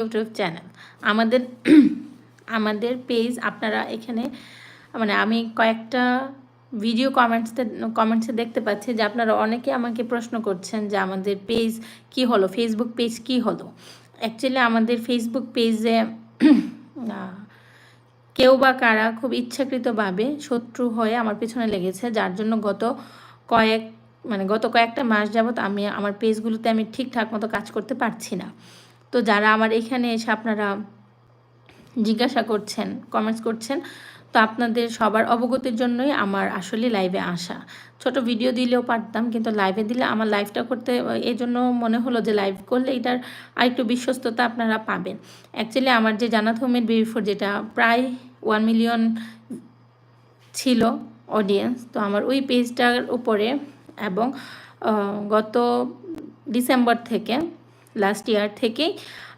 YouTube channel আমাদের আমাদের page আপনারা এখানে মানে আমি কয়েকটা ভিডিও কমেন্টসতে কমেন্টসে দেখতে পাচ্ছি যে আপনারা অনেকে আমাকে প্রশ্ন করছেন যে আমাদের পেজ কি হলো ফেসবুক পেজ কি হলো? অ্যাকচুয়ালি আমাদের ফেসবুক পেজে কেউ বা কারা খুব ইচ্ছাকৃতভাবে শত্রু হয়ে আমার পিছনে লেগেছে, যার জন্য গত কয়েক মানে গত কয়েকটা মাস যাবত আমি, আমার পেজগুলোতে আমি ঠিকঠাক মতো কাজ করতে পারছি না। তো যারা আমার এখানে এসে আপনারা জিজ্ঞাসা করছেন কমেন্টস করছেন, তো আপনাদের সবার অবগতির জন্যই আমার আসলে লাইভে আসা। ছোট ভিডিও দিলেও পারতাম, কিন্তু লাইভে দিলে আমার লাইভটা করতে, এই জন্য মনে হলো যে লাইভ করলে এটার আরেকটু বিশ্বস্ততা আপনারা পাবেন। অ্যাকচুয়ালি আমার যে জানাত হোমের বিফোর যেটা প্রায় ওয়ান মিলিয়ন ছিল অডিয়েন্স তো আমার ওই পেজটার উপরে এবং গত ডিসেম্বর থেকে লাস্ট ইয়ার থেকেই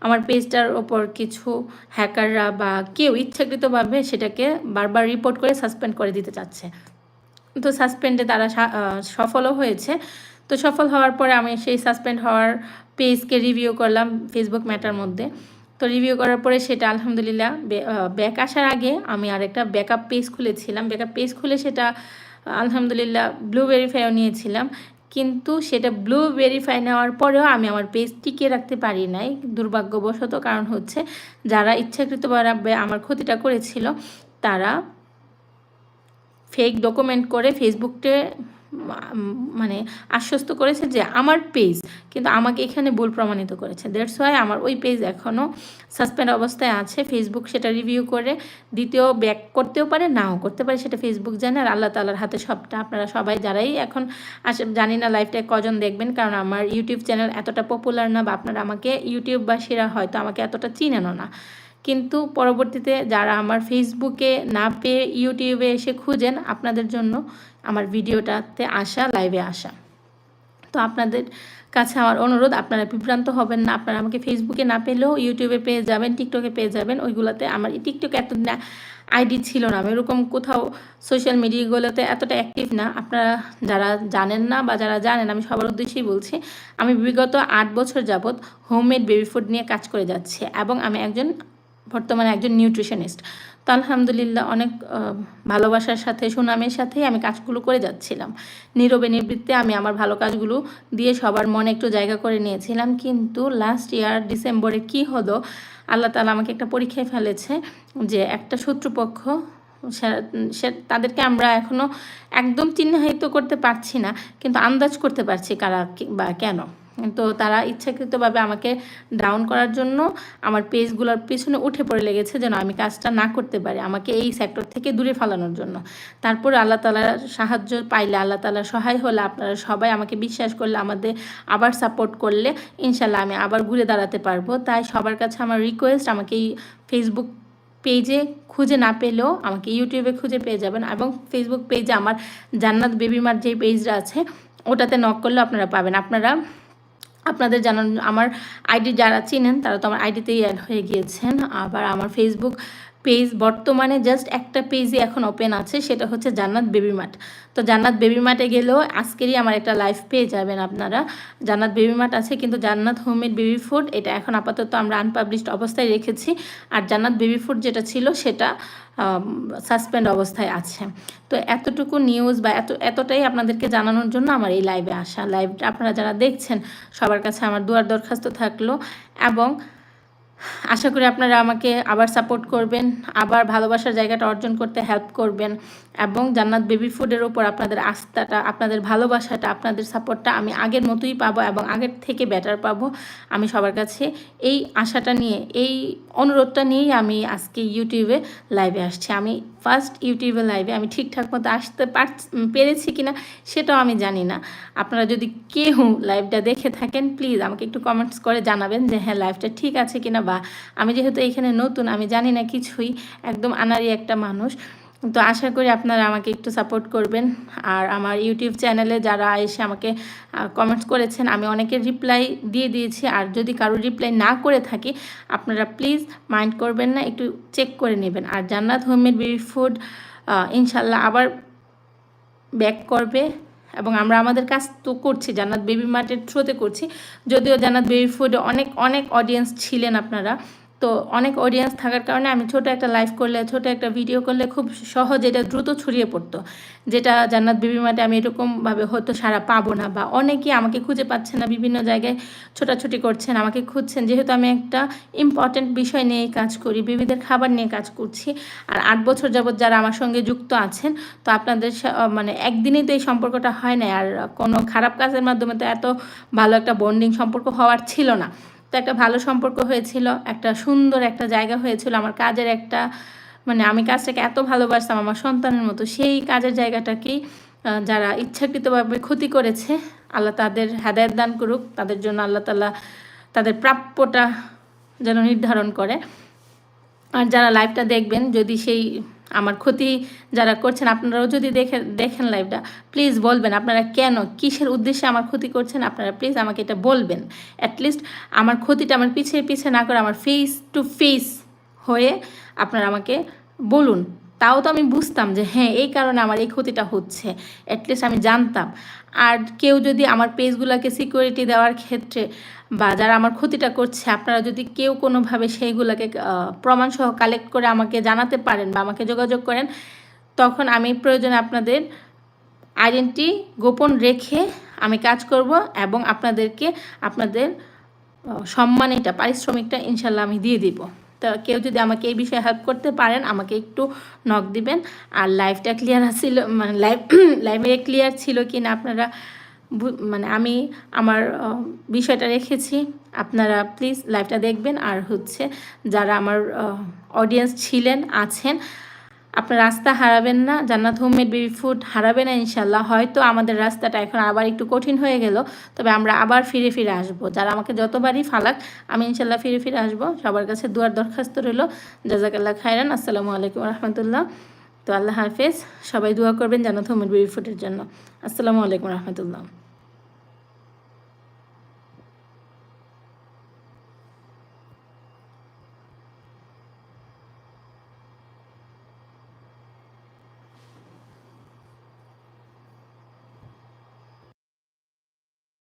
আমার পেজটার ওপর কিছু হ্যাকাররা বা কেউ ইচ্ছাকৃতভাবে সেটাকে বারবার রিপোর্ট করে সাসপেন্ড করে দিতে চাচ্ছে। তো সাসপেন্ডে তারা সফলও হয়েছে। তো সফল হওয়ার পরে আমি সেই সাসপেন্ড হওয়ার পেজকে রিভিউ করলাম ফেসবুক ম্যাটার মধ্যে। তো রিভিউ করার পরে সেটা আলহামদুলিল্লাহ ব্যাক আসার আগে আমি আর একটা ব্যাকআপ পেজ খুলেছিলাম। ব্যাকআপ পেজ খুলে সেটা আলহামদুলিল্লাহ ব্লু ভেরিফাইও নিয়েছিলাম। কিন্তু সেটা ব্লু ভেরিফাই নেওয়ার পরেও আমি আমার পেজ টিকিয়ে রাখতে পারি নাই। দুর্ভাগ্যবশত কারণ হচ্ছে, যারা ইচ্ছাকৃতভাবে আমার ক্ষতিটা করেছিল, তারা ফেক ডকুমেন্ট করে ফেসবুককে মানে আশ্বস্ত করেছে যে আমার পেজ কিন্তু আমাকে এখানে ভুল প্রমাণিত করেছে। দেড়শো হয় আমার ওই পেজ এখনও সাসপেন্ড অবস্থায় আছে। ফেসবুক সেটা রিভিউ করে দ্বিতীয় ব্যাক করতেও পারে, নাও করতে পারে, সেটা ফেসবুক জানে। আর আল্লাহ তালার হাতে সবটা। আপনারা সবাই যারাই এখন আসে জানি না লাইফটায় কজন দেখবেন, কারণ আমার ইউটিউব চ্যানেল এতটা পপুলার না বা আপনারা আমাকে ইউটিউববাসীরা হয়তো আমাকে এতটা চিনেনও না। কিন্তু পরবর্তীতে যারা আমার ফেসবুকে না পেয়ে ইউটিউবে এসে খুঁজেন, আপনাদের জন্য আমার ভিডিওটাতে আসা লাইভে আসা। তো আপনাদের কাছে আমার অনুরোধ, আপনারা বিভ্রান্ত হবেন না। আপনারা আমাকে ফেসবুকে না পেলেও ইউটিউবে পেয়ে যাবেন টিকটকে পেয়ে যাবেন। ওইগুলোতে আমার টিকটকে এত আইডি ছিল না। আমি এরকম কোথাও সোশ্যাল মিডিয়াগুলোতে এতটা অ্যাক্টিভ না। আপনারা যারা জানেন না বা যারা জানেন, আমি সবার উদ্দেশ্যেই বলছি, আমি বিগত আট বছর যাবৎ হোমমেড বেবি ফুড নিয়ে কাজ করে যাচ্ছি এবং আমি একজন বর্তমানে একজন নিউট্রিশনিস্ট তো আলহামদুলিল্লাহ অনেক ভালোবাসার সাথে, সুনামের সাথেই আমি কাজগুলো করে যাচ্ছিলাম। নীরবে নিবৃত্তে আমি আমার ভালো কাজগুলো দিয়ে সবার মনে একটু জায়গা করে নিয়েছিলাম। কিন্তু লাস্ট ইয়ার ডিসেম্বরে কি হলো, আল্লাহ তালা আমাকে একটা পরীক্ষায় ফেলেছে যে একটা শত্রুপক্ষ, সে তাদেরকে আমরা এখনও একদম চিহ্নিত করতে পারছি না, কিন্তু আন্দাজ করতে পারছি কারা বা কেন। তো তারা ইচ্ছাকৃতভাবে আমাকে ডাউন করার জন্য আমার পেজগুলোর পিছনে উঠে পড়ে লেগেছে যেন আমি কাজটা না করতে পারি আমাকে এই সেক্টর থেকে দূরে ফালানোর জন্য। তারপর আল্লাহ তালার সাহায্য পাইলে, আল্লাহ তালার সহায় হলে আপনারা সবাই আমাকে বিশ্বাস করলে, আমাদের আবার সাপোর্ট করলে ইনশাল্লাহ আমি আবার ঘুরে দাঁড়াতে পারব। তাই সবার কাছে আমার রিকোয়েস্ট আমাকে এই ফেসবুক পেজে খুঁজে না পেলেও আমাকে ইউটিউবে খুঁজে পেয়ে যাবেন এবং ফেসবুক পেজে আমার জান্নাত বেবিমার যে পেজটা আছে, ওটাতে নক করলে আপনারা পাবেন। আপনারা আপনাদের জানান, আমার আইডি যারা চিনেন তারা তো আমার আইডিতেই অ্যাড হয়ে গিয়েছেন। আবার আমার ফেসবুক পেজ, বর্তমানে জাস্ট একটা পেজই এখন ওপেন আছে, সেটা হচ্ছে জান্নাত বেবি মাঠ তো জান্নাত বেবি মাঠে গেলেও আজকেরই আমার একটা লাইভ পেয়ে যাবেন আপনারা। জান্নাত বেবি মাঠ আছে, কিন্তু জান্নাত হোমমেড বেবি ফুড, এটা এখন আপাতত আমরা আনপাবলিশড অবস্থায় রেখেছি। আর জান্নাত বেবি ফুড যেটা ছিল, সেটা সাসপেন্ড অবস্থায় আছে। তো এতটুকু নিউজ বা এত, এতটাই আপনাদেরকে জানানোর জন্য আমার এই লাইভে আসা। লাইভটা আপনারা যারা দেখছেন, সবার কাছে আমার দুয়ার দরখাস্ত থাকল। এবং আশা করি আপনারা আমাকে আবার সাপোর্ট করবেন, আবার ভালোবাসার জায়গাটা অর্জন করতে হেল্প করবেন এবং জান্নাত বেবি ফুডের ওপর আপনাদের আস্থাটা, আপনাদের ভালোবাসাটা, আপনাদের সাপোর্টটা আমি আগের মতোই পাবো এবং আগের থেকে বেটার পাবো। আমি সবার কাছে এই আশাটা নিয়ে, এই অনুরোধটা নিয়েই আমি আজকে ইউটিউবে লাইভে আসছি। আমি ফার্স্ট ইউটিউবে লাইভে আমি ঠিকঠাক মতো আসতে পার পেরেছি কি না সেটাও আমি জানি না। আপনারা যদি কেউ লাইভটা দেখে থাকেন প্লিজ আমাকে একটু কমেন্টস করে জানাবেন যে হ্যাঁ লাইভটা ঠিক আছে কিনা বা আমি যেহেতু এখানে নতুন, আমি জানি না কিছুই, একদম আনারি একটা মানুষ। তো আশা করি আপনারা আমাকে একটু সাপোর্ট করবেন। আর আমার ইউটিউব চ্যানেলে যারা এসে আমাকে কমেন্টস করেছেন, আমি অনেকের রিপ্লাই দিয়ে দিয়েছি। আর যদি কারও রিপ্লাই না করে থাকি, আপনারা প্লিজ মাইন্ড করবেন না, একটু চেক করে নেবেন। আর জান্নাত হোমমেড বেবি ফুড ইনশাল্লাহ আবার ব্যাক করবে। এবং আমরা আমাদের কাজ তো করছি, জান্নাত বেবি মার্টের থ্রুতে করছি। যদিও জান্নাত বেবি ফুডে অনেক অনেক অডিয়েন্স ছিলেন আপনারা তো অনেক অডিয়েন্স থাকার কারণে আমি ছোট একটা লাইভ করলে, ছোট একটা ভিডিও করলে খুব সহজ এটা দ্রুত ছড়িয়ে পড়তো। যেটা জান্নাত বিবি মাঠে আমি এরকমভাবে হয়তো সারা পাবো না বা অনেকেই আমাকে খুঁজে পাচ্ছে না, বিভিন্ন জায়গায় ছোটাছুটি করছেন, আমাকে খুঁজছেন। যেহেতু আমি একটা ইম্পর্টেন্ট বিষয় নিয়ে কাজ করি, বিবিদের খাবার নিয়ে কাজ করছি, আর আট বছর যাবৎ যারা আমার সঙ্গে যুক্ত আছেন, তো আপনাদের মানে একদিনেই তো এই সম্পর্কটা হয় না আর কোনো খারাপ কাজের মাধ্যমে তো এত ভালো একটা বন্ডিং সম্পর্ক হওয়ার ছিল না। তো একটা ভালো সম্পর্ক হয়েছিল, একটা সুন্দর একটা জায়গা হয়েছিল, আমার কাজের একটা মানে আমি কাজটাকে এত ভালোবাসতাম আমার সন্তানের মতো, সেই কাজের জায়গাটাকেই যারা ইচ্ছাকৃতভাবে ক্ষতি করেছে, আল্লাহ তাদের হেদায়ত দান করুক, তাদের জন্য আল্লাহ তালা তাদের প্রাপ্যটা যেন নির্ধারণ করে। আর যারা লাইভটা দেখবেন, যদি সেই আমার ক্ষতি যারা করছেন, আপনারাও যদি দেখে, দেখেন লাইভটা প্লিজ বলবেন আপনারা কেন, কিসের উদ্দেশ্যে আমার ক্ষতি করছেন, আপনারা প্লিজ আমাকে এটা বলবেন। অ্যাটলিস্ট আমার ক্ষতিটা আমার পিছিয়ে পিছিয়ে না করে, আমার ফেস টু ফেস হয়ে আপনারা আমাকে বলুন। তাও তো আমি বুঝতাম যে হ্যাঁ এই কারণে আমার এই ক্ষতিটা হচ্ছে। অ্যাটলিস্ট আমি জানতাম। আর কেউ যদি আমার পেজগুলোকে সিকিউরিটি দেওয়ার ক্ষেত্রে বা যারা আমার ক্ষতিটা করছে, আপনারা যদি কেউ কোনোভাবে সেইগুলোকে প্রমাণসহ কালেক্ট করে আমাকে জানাতে পারেন বা আমাকে যোগাযোগ করেন, তখন আমি প্রয়োজনে আপনাদের আইডেন্টি গোপন রেখে আমি কাজ করব এবং আপনাদেরকে আপনাদের সম্মানিটা পারিশ্রমিকটা ইনশাল্লাহ আমি দিয়ে দিব। তো কেউ যদি আমাকে এই বিষয়ে হেল্প করতে পারেন, আমাকে একটু নক দিবেন। আর লাইভটা ক্লিয়ার আসছিল মানে লাইভ লাইভে ক্লিয়ার ছিল কি না আপনারা মানে আমি আমার বিষয়টা রেখেছি। আপনারা প্লিজ লাইভটা দেখবেন। আর হচ্ছে যারা আমার অডিয়েন্স ছিলেন, আছেন আপনার রাস্তা হারাবেন না, জান্নাত হোমমেড বেবি ফুড হারাবে না ইনশাল্লাহ হয়তো আমাদের রাস্তাটা এখন আবার একটু কঠিন হয়ে গেল, তবে আমরা আবার ফিরে ফিরে আসব। যারা আমাকে যতবারই ফালাক, আমি ইনশাল্লাহ ফিরে ফিরে আসব। সবার কাছে দুয়ার দরখাস্ত রইল। জাজাকাল্লাহ খায়রান। আসসালামু আলাইকুম রহমতুল্লাহ। তো আল্লাহ হাফেজ। সবাই দোয়া করবেন জান্নাত হোমমেড বেবি ফুডের জন্য। আসসালামু আলাইকুম রহমতুল্লাহ।